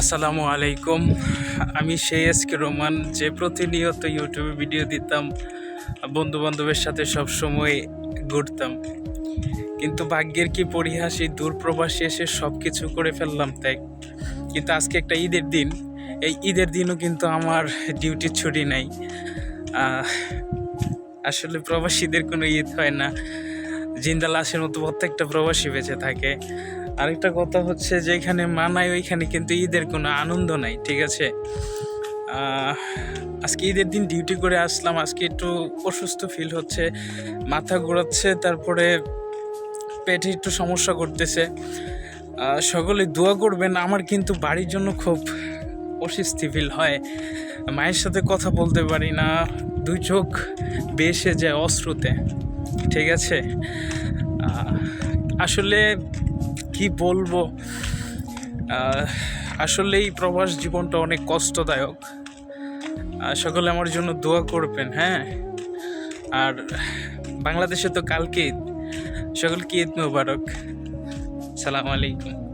আসসালামু আলাইকুম। আমি সেই এসকে রোমান, যে প্রতিনিয়ত ইউটিউবে ভিডিও দিতাম বন্ধু বান্ধবের সাথে সব সময় ঘুরতাম। কিন্তু ভাগ্যের কি পরিহাস এই দূরপ্রবাসী এসে সব কিছু করে ফেললাম তাই। কিন্তু আজকে একটা ঈদের দিন। এই ঈদের দিনও কিন্তু আমার ডিউটির ছুটি নাই। আসলে প্রবাসীদের কোনো ঈদ হয় না। জিন্দা লাশের মতো প্রত্যেকটা প্রবাসী বেঁচে থাকে। আরেকটা কথা হচ্ছে যে এখানে মানায়, ওইখানে কিন্তু ঈদের কোনো আনন্দ নাই, ঠিক আছে? আজকে ঈদের দিন ডিউটি করে আসলাম, আজকে একটু অসুস্থ ফিল হচ্ছে, মাথা ঘোরাচ্ছে, তারপরে পেটে একটু সমস্যা করতেছে। সকলে দোয়া করবেন, আমার কিন্তু বাড়ির জন্য খুব অস্বস্তি ফিল হয়। মায়ের সাথে কথা বলতে পারি না, দুই চোখ বেসে যায় অশ্রুতে ঠিক আছে? আসলে কি বলব? আসলে এই প্রবাস জীবনটা অনেক কষ্টদায়ক। সকলে আমার জন্য দোয়া করবেন হ্যাঁ? আর বাংলাদেশে তো কালকে ঈদ সকলকে ঈদ মুবারক। সালাম আলাইকুম।